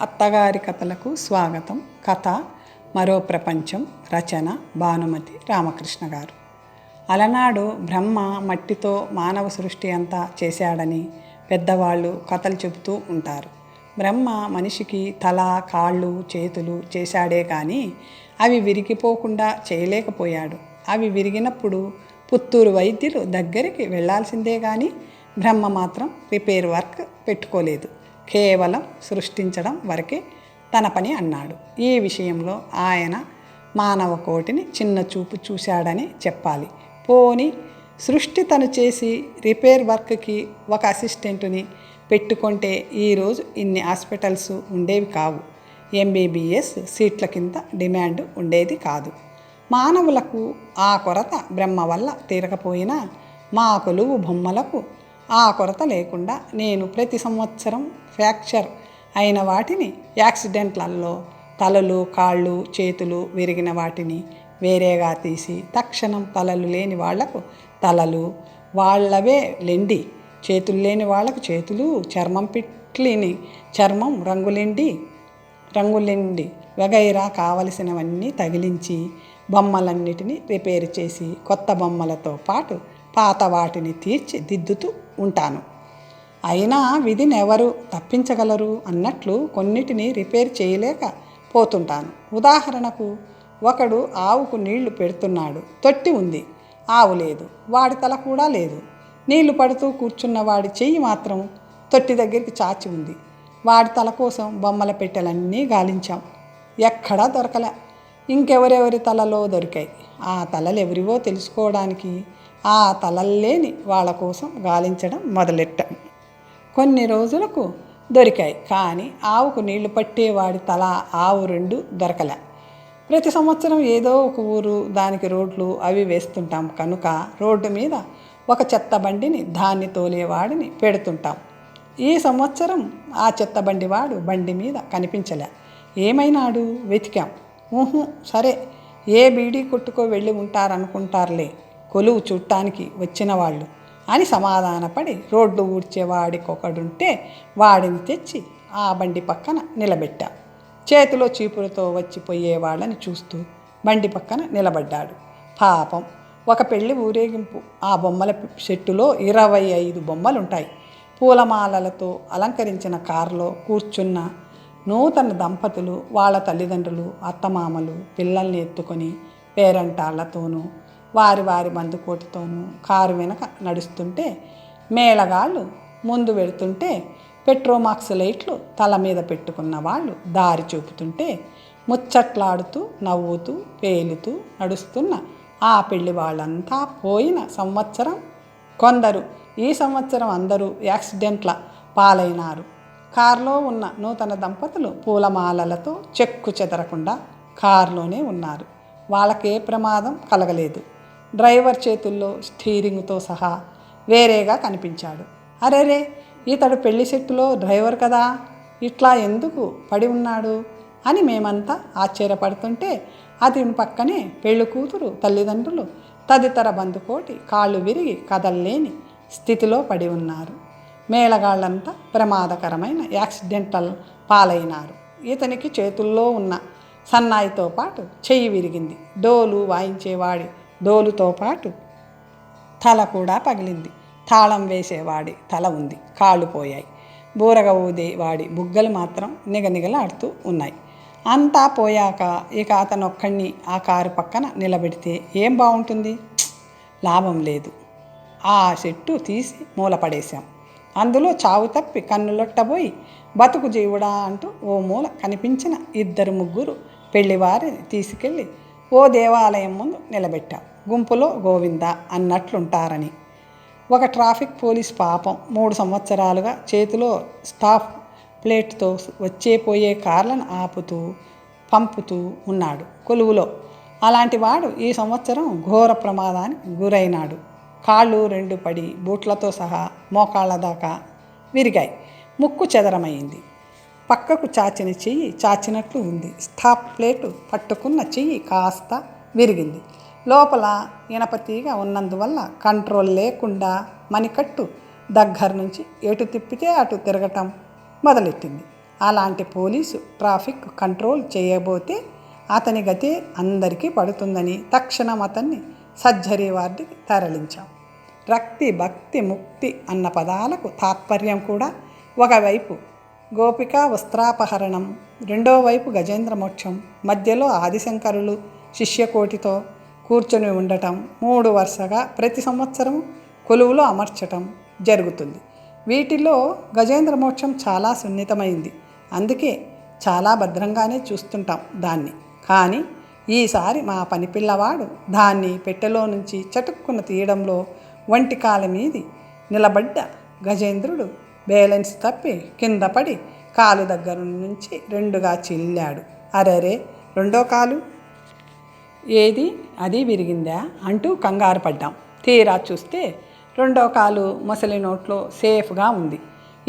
అత్తగారి కథలకు స్వాగతం. కథ మరో ప్రపంచం రచన భానుమతి రామకృష్ణ గారు. అలనాడు బ్రహ్మ మట్టితో మానవ సృష్టి అంతా చేశాడని పెద్దవాళ్ళు కథలు చెబుతూ ఉంటారు. బ్రహ్మ మనిషికి తల కాళ్ళు చేతులు చేశాడే కానీ అవి విరిగిపోకుండా చేయలేకపోయాడు. అవి విరిగినప్పుడు పుత్తూరు వైద్యులు దగ్గరికి వెళ్ళాల్సిందే కానీ బ్రహ్మ మాత్రం రిపేర్ వర్క్ పెట్టుకోలేదు. కేవలం సృష్టించడం వరకే తన పని అన్నాడు. ఈ విషయంలో ఆయన మానవ కోటిని చిన్న చూపు చూశాడని చెప్పాలి. పోని సృష్టి తను చేసి రిపేర్ వర్క్కి ఒక అసిస్టెంట్ని పెట్టుకుంటే ఈరోజు ఇన్ని హాస్పిటల్స్ ఉండేవి కావు. ఎంబీబీఎస్ సీట్ల కింద డిమాండ్ ఉండేది కాదు. మానవులకు ఆ కొరత బ్రహ్మ వల్ల తీరకపోయినా మా కొలువు బొమ్మలకు ఆ కొరత లేకుండా నేను ప్రతి సంవత్సరం ఫ్రాక్చర్ అయిన వాటిని యాక్సిడెంట్లలో తలలు కాళ్ళు చేతులు విరిగిన వాటిని వేరేగా తీసి తక్షణం తలలు లేని వాళ్ళకు తలలు వాళ్ళవే లెండి. చేతులు లేని వాళ్ళకు చేతులు చర్మం పిట్లిని చర్మం రంగులెండి రంగులెండి. వగైరా కావలసినవన్నీ తగిలించి బొమ్మలన్నిటినీ రిపేర్ చేసి కొత్త బొమ్మలతో పాటు పాత వాటిని తీర్చి దిద్దుతూ ఉంటాను. అయినా విధిని ఎవరు తప్పించగలరు అన్నట్లు కొన్నిటిని రిపేర్ చేయలేక పోతుంటాను. ఉదాహరణకు ఒకడు ఆవుకు నీళ్ళు పెడుతున్నాడు. తొట్టి ఉంది. ఆవు లేదు. వాడి తల కూడా లేదు. నీళ్ళు పడుతూ కూర్చున్న వాడి చెయ్యి మాత్రం తొట్టి దగ్గరికి చాచి ఉంది. వాడి తల కోసం బొమ్మల పెట్టెలన్నీ గాలించాం. ఎక్కడా దొరకలే. ఇంకెవరెవరి తలలో దొరికాయి? ఆ తలలు ఎవరివో తెలుసుకోవడానికి ఆ తలల్లేని వాళ్ళ కోసం గాలించడం మొదలెట్టాం. కొన్ని రోజులకు దొరికాయి కానీ ఆవుకు నీళ్ళు పట్టేవాడి తల ఆవు రెండు దొరకలే. ప్రతి సంవత్సరం ఏదో ఒక ఊరు దానికి రోడ్లు అవి వేస్తుంటాం కనుక రోడ్డు మీద ఒక చెత్త బండిని దాన్ని తోలేవాడిని పెడుతుంటాం. ఈ సంవత్సరం ఆ చెత్త బండి వాడు బండి మీద కనిపించలే. ఏమైనాడు? వెతికాం. ఊహు సరే ఏ బీడీ కొట్టుకో వెళ్ళి ఉంటారనుకుంటారులే. కొలువు చుట్టానికి వచ్చిన వాళ్ళు అని సమాధానపడి రోడ్లు ఊడ్చేవాడికొకడుంటే వాడిని తెచ్చి ఆ బండి పక్కన నిలబెట్టా. చేతిలో చీపులతో వచ్చిపోయేవాళ్ళని చూస్తూ బండి పక్కన నిలబడ్డాడు. పాపం ఒక పెళ్ళి ఊరేగింపు. ఆ బొమ్మల చెట్టులో ఇరవై ఐదు బొమ్మలుంటాయి. పూలమాలలతో అలంకరించిన కారులో కూర్చున్న నూతన దంపతులు వాళ్ళ తల్లిదండ్రులు అత్తమామలు పిల్లల్ని ఎత్తుకొని పేరంటాళ్ళతోనూ వారి వారి బందుకోటితోనూ కారు వెనక నడుస్తుంటే మేళగాళ్ళు ముందు వెళుతుంటే పెట్రోమాక్స్ లైట్లు తల మీద పెట్టుకున్న వాళ్ళు దారి చూపుతుంటే ముచ్చట్లాడుతూ నవ్వుతూ పేలుతూ నడుస్తున్న ఆ పెళ్ళి వాళ్ళంతా పోయిన సంవత్సరం కొందరు ఈ సంవత్సరం అందరూ యాక్సిడెంట్ల పాలైనారు. కారులో ఉన్న నూతన దంపతులు పూలమాలలతో చెక్కు చెదరకుండా కారులోనే ఉన్నారు. వాళ్ళకే ప్రమాదం కలగలేదు. డ్రైవర్ చేతుల్లో స్టీరింగ్తో సహా వేరేగా కనిపించాడు. అరేరే ఇతడు పెళ్ళి సెట్టులో డ్రైవర్ కదా ఇట్లా ఎందుకు పడి ఉన్నాడు? అని మేమంతా ఆశ్చర్యపడుతుంటే అతని పక్కనే పెళ్ళి కూతురు తల్లిదండ్రులు తదితర బంధుకోటి కాళ్ళు విరిగి కదల్లేని స్థితిలో పడి ఉన్నారు. మేళగాళ్ళంతా ప్రమాదకరమైన యాక్సిడెంటల్ పాలైనారు. ఇతనికి చేతుల్లో ఉన్న సన్నాయితో పాటు చెయ్యి విరిగింది. డోలు వాయించేవాడి డోలుతో పాటు తల కూడా పగిలింది. తాళం వేసేవాడి తల ఉంది. కాళ్ళు పోయాయి. బూరగ ఊదే వాడి బుగ్గలు మాత్రం నిగనిగలాడుతూ ఉన్నాయి. అంతా పోయాక ఇక అతను ఒక్కడిని ఆ కారు పక్కన నిలబెడితే ఏం బాగుంటుంది లాభం లేదు. ఆ చెట్టు తీసి మూలపడేశాం అందులో చావు తప్పి కన్నులొట్టబోయి బతుకు జీవుడా అంటూ ఓ మూల కనిపించిన ఇద్దరు ముగ్గురు పెళ్ళివారిని తీసుకెళ్ళి ఓ దేవాలయం ముందు నిలబెట్టాం. గుంపులో గోవింద అన్నట్లుంటారని. ఒక ట్రాఫిక్ పోలీస్ పాపం మూడు సంవత్సరాలుగా చేతిలో స్టాఫ్ ప్లేట్తో వచ్చే పోయే కార్లను ఆపుతూ పంపుతూ ఉన్నాడు కొలువులో. అలాంటి వాడు ఈ సంవత్సరం ఘోర ప్రమాదానికి గురైనాడు. కాళ్ళు రెండు పడి బూట్లతో సహా మోకాళ్ళ దాకా విరిగాయి. ముక్కు చెదరమైంది. పక్కకు చాచిన చెయ్యి చాచినట్లు ఉంది. స్టాప్ ప్లేటు పట్టుకున్న చెయ్యి కాస్త విరిగింది. లోపల ఇనపతీగ ఉన్నందువల్ల కంట్రోల్ లేకుండా మణికట్టు దగ్గర నుంచి ఎటు తిప్పితే అటు తిరగటం మొదలెట్టింది. అలాంటి పోలీసు ట్రాఫిక్ కంట్రోల్ చేయబోతే అతని గతే అందరికీ పడుతుందని తక్షణం అతన్ని సర్జరీ వార్డుకి తరలించాం. రక్తి భక్తి ముక్తి అన్న పదాలకు తాత్పర్యం కూడా ఒకవైపు గోపిక వస్త్రాపహరణం. రెండో వైపు గజేంద్ర మోక్షం. మధ్యలో ఆదిశంకరులు శిష్యకోటితో కూర్చొని ఉండటం. మూడు వరుసగా ప్రతి సంవత్సరం కొలువులో అమర్చటం జరుగుతుంది. వీటిలో గజేంద్ర మోక్షం చాలా సున్నితమైంది. అందుకే చాలా భద్రంగానే చూస్తుంటాం దాన్ని. కానీ ఈసారి మా పని పిల్లవాడు దాన్ని పెట్టెలో నుంచి చటుక్కున తీయడంలో వంటి కాల మీది నిలబడ్డ గజేంద్రుడు బ్యాలెన్స్ తప్పి కింద పడి కాలు దగ్గర నుంచి రెండుగా చిల్లాడు. అరెరే! రెండో కాలు? ఏది? అది విరిగిందా? అంటూ కంగారు పడ్డాం. తీరా చూస్తే రెండో కాలు ముసలి నోట్లో సేఫ్గా ఉంది.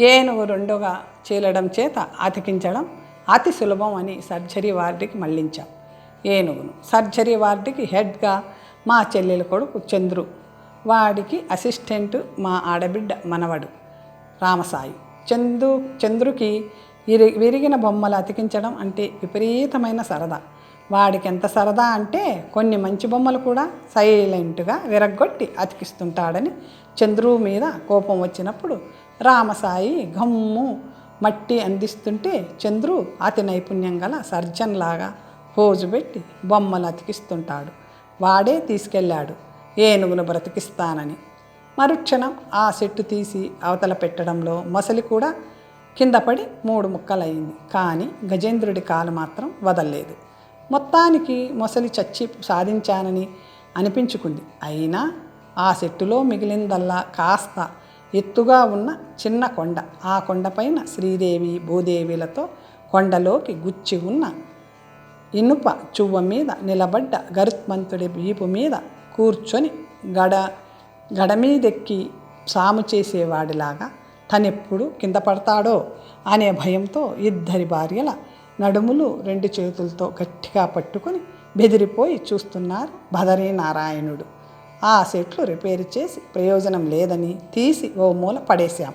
ఏనుగు రెండోగా చీలడం చేత అతికించడం అతి సులభం అని సర్జరీ వార్డుకి మళ్ళించాం ఏనుగును సర్జరీ వార్డుకి హెడ్గా మా చెల్లెల కొడుకు చంద్రు. వాడికి అసిస్టెంట్ మా ఆడబిడ్డ మనవడు. రామసాయి. చందు చంద్రుకి ఇరి విరిగిన బొమ్మలు అతికించడం అంటే విపరీతమైన సరదా. వాడికి ఎంత సరదా అంటే కొన్ని మంచి బొమ్మలు కూడా సైలెంట్గా విరగ్గొట్టి అతికిస్తుంటాడని చంద్రు మీద కోపం వచ్చినప్పుడు రామసాయి గమ్ము మట్టి అందిస్తుంటే చంద్రు అతి నైపుణ్యం గల సర్జన్ లాగా పోజు పెట్టి బొమ్మలు అతికిస్తుంటాడు. వాడే తీసుకెళ్ళాడు. ఏనుగును బ్రతికిస్తానని. మరుక్షణం ఆ చెట్టు తీసి అవతల పెట్టడంలో మొసలి కూడా కింద పడి మూడు ముక్కలయ్యింది. కానీ గజేంద్రుడి కాలు మాత్రం వదల్లేదు. మొత్తానికి మొసలి చచ్చి సాధించానని అనిపించుకుంది. అయినా ఆ చెట్టులో మిగిలిందల్లా కాస్త ఎత్తుగా ఉన్న చిన్న కొండ ఆ కొండపైన శ్రీదేవి భూదేవిలతో కొండలోకి గుచ్చి ఉన్న ఇనుప చువ్వ మీద నిలబడ్డ గరుత్మంతుడి వీపు మీద కూర్చొని గడ గడ మీదెక్కి సాము చేసేవాడిలాగా తనెప్పుడు కింద పడతాడో అనే భయంతో ఇద్దరి భార్యల నడుములు రెండు చేతులతో గట్టిగా పట్టుకొని బెదిరిపోయి చూస్తున్నారు భదరీ నారాయణుడు. ఆ సెట్లు రిపేర్ చేసి ప్రయోజనం లేదని తీసి ఓ మూల పడేశాం.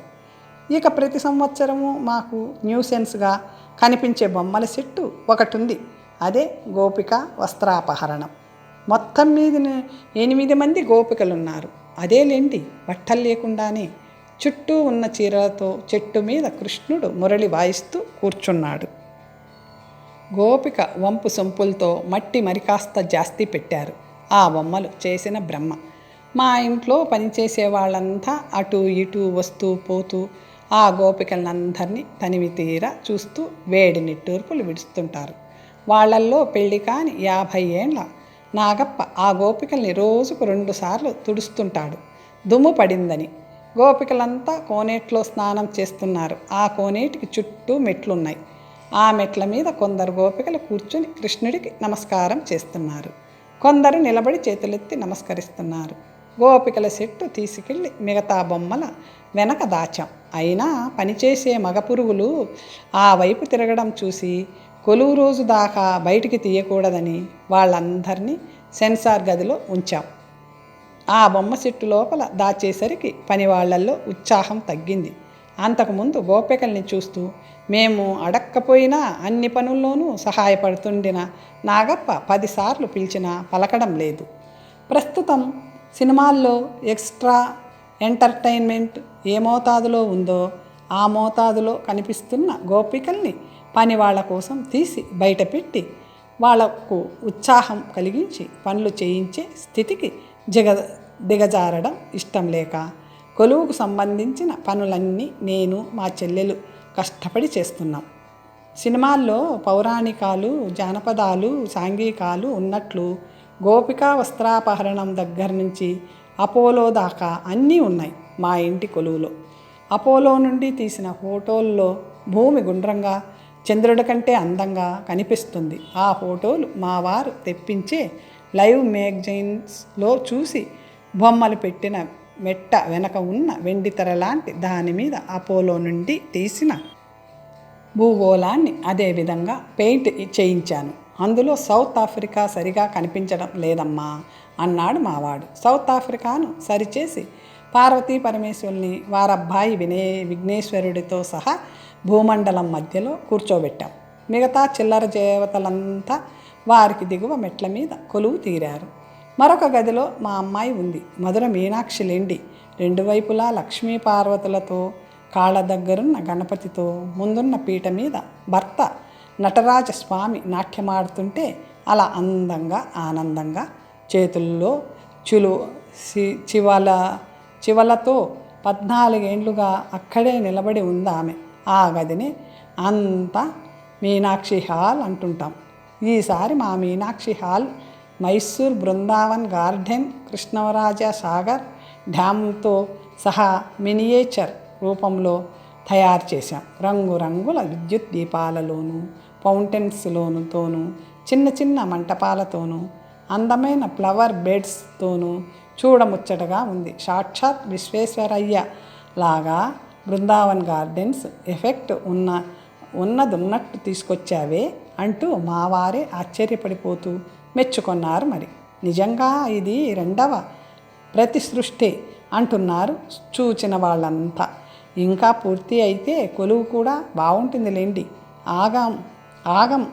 ఇక ప్రతి సంవత్సరము మాకు న్యూసెన్స్గా కనిపించే బొమ్మల సెట్టు ఒకటి ఉంది అదే గోపిక వస్త్రాపహరణం. మొత్తం మీద ఎనిమిది మంది గోపికలున్నారు. అదేలేండి బట్టలు లేకుండానే చుట్టూ ఉన్న చీరలతో చెట్టు మీద కృష్ణుడు మురళి వాయిస్తూ కూర్చున్నాడు. గోపిక వంపు సొంపులతో మట్టి మరికాస్త జాస్తి పెట్టారు. ఆ బొమ్మలు చేసిన బ్రహ్మ. మా ఇంట్లో పనిచేసే వాళ్ళంతా అటు ఇటు వస్తూ పోతూ ఆ గోపికలందరినీ తనివి తీరా చూస్తూ వేడి నిట్టూర్పులు విడుస్తుంటారు. వాళ్ళల్లో పెళ్ళి కాని యాభై ఏండ్ల నాగప్ప ఆ గోపికల్ని రోజుకు రెండుసార్లు తుడుస్తుంటాడు. దుమ్ము పడిందని. గోపికలంతా కోనేట్లో స్నానం చేస్తున్నారు. ఆ కోనేటికి చుట్టూ మెట్లున్నాయి. ఆ మెట్ల మీద కొందరు గోపికలు కూర్చుని కృష్ణుడికి నమస్కారం చేస్తున్నారు. కొందరు నిలబడి చేతులెత్తి నమస్కరిస్తున్నారు. గోపికల సెట్టు తీసుకెళ్ళి మిగతా బొమ్మల వెనక దాచాం. అయినా పనిచేసే మగ పురుగులు ఆ వైపు తిరగడం చూసి కొలువు రోజు దాకా బయటికి తీయకూడదని వాళ్ళందరినీ సెన్సార్ గదిలో ఉంచాం. ఆ బొమ్మ చెట్టు లోపల దాచేసరికి పని వాళ్ళల్లో ఉత్సాహం తగ్గింది. అంతకుముందు గోపికల్ని చూస్తూ మేము అడక్కపోయినా అన్ని పనుల్లోనూ సహాయపడుతుండిన నాగప్ప పదిసార్లు పిలిచినా పలకడం లేదు. ప్రస్తుతం సినిమాల్లో ఎక్స్ట్రా ఎంటర్టైన్మెంట్ ఏ మోతాదులో ఉందో ఆ మోతాదులో కనిపిస్తున్న గోపికల్ని పని వాళ్ళ కోసం తీసి బయటపెట్టి వాళ్ళకు ఉత్సాహం కలిగించి పనులు చేయించే స్థితికి జగ దిగజారడం ఇష్టం లేక కొలువుకు సంబంధించిన పనులన్నీ నేను మా చెల్లెలు కష్టపడి చేస్తున్నాం. సినిమాల్లో పౌరాణికాలు జానపదాలు సాంఘికాలు ఉన్నట్లు గోపికా వస్త్రాపహరణం దగ్గర నుంచి అపోలో దాకా అన్నీ ఉన్నాయి మా ఇంటి కొలువులో. అపోలో నుండి తీసిన ఫోటోల్లో భూమి గుండ్రంగా చంద్రుడి కంటే అందంగా కనిపిస్తుంది. ఆ ఫోటోలు మా వారు తెప్పించే లైవ్ మ్యాగజైన్స్లో చూసి బొమ్మలు పెట్టిన మెట్ట వెనక ఉన్న వెండి తెర లాంటి దాని మీద అపోలో నుండి తీసిన భూగోళాన్ని అదే విధంగా పెయింట్ చేయించాను. అందులో సౌత్ ఆఫ్రికా సరిగా కనిపించడం లేదమ్మా అన్నాడు మావాడు సౌత్ ఆఫ్రికాను సరిచేసి పార్వతీ పరమేశ్వరుని వారబ్బాయి వినే విఘ్నేశ్వరుడితో సహా భూమండలం మధ్యలో కూర్చోబెట్టాం. మిగతా చిల్లర దేవతలంతా వారికి దిగువ మెట్ల మీద కొలువు తీరారు. మరొక గదిలో మా అమ్మాయి ఉంది. మధుర మీనాక్షి లేండి. రెండు వైపులా లక్ష్మీ పార్వతులతో కాళ్ళ దగ్గరున్న గణపతితో ముందున్న పీట మీద భర్త నటరాజ స్వామి నాట్యమాడుతుంటే అలా అందంగా ఆనందంగా చేతుల్లో చులు సి- చివల చివలతో పద్నాలుగేండ్లుగా అక్కడే నిలబడి ఉంది ఆమె ఆ గదిని అంతా మీనాక్షి హాల్ అంటుంటాం. ఈసారి మా మీనాక్షి హాల్ మైసూర్ బృందావన్ గార్డెన్ కృష్ణవరాజ సాగర్ డ్యామ్తో సహా మినియేచర్ రూపంలో తయారు చేశాం. రంగురంగుల విద్యుత్ దీపాలలోనూ ఫౌంటైన్స్లోనుతోనూ చిన్న చిన్న మంటపాలతోనూ అందమైన ఫ్లవర్ బెడ్స్తోనూ చూడముచ్చటగా ఉంది. సాక్షాత్ విశ్వేశ్వరయ్య లాగా బృందావన్ గార్డెన్స్ ఎఫెక్ట్ ఉన్న ఉన్నదున్నట్టు తీసుకొచ్చావే అంటూ మావారే ఆశ్చర్యపడిపోతూ మెచ్చుకున్నారు మరి. నిజంగా ఇది రెండవ ప్రతి సృష్టి అంటున్నారు చూచిన వాళ్ళంతా. ఇంకా పూర్తి అయితే కొలువు కూడా బాగుంటుంది లేండి. ఆగాం ఆగం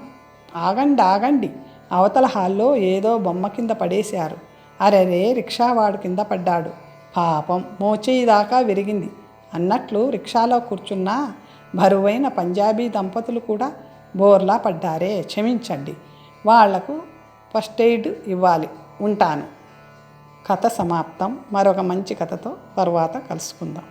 ఆగండి ఆగండి అవతల హాల్లో ఏదో బొమ్మ కింద పడేశారు. అరెరే రిక్షావాడు కింద పడ్డాడు. పాపం మోచేయి దాకా విరిగింది. అన్నట్లు రిక్షాలో కూర్చున్న బరువైన పంజాబీ దంపతులు కూడా బోర్లా పడ్డారే. క్షమించండి వాళ్ళకు ఫస్ట్ ఎయిడ్ ఇవ్వాలి. ఉంటాను. కథ సమాప్తం. మరొక మంచి కథతో తరువాత కలుసుకుందాం.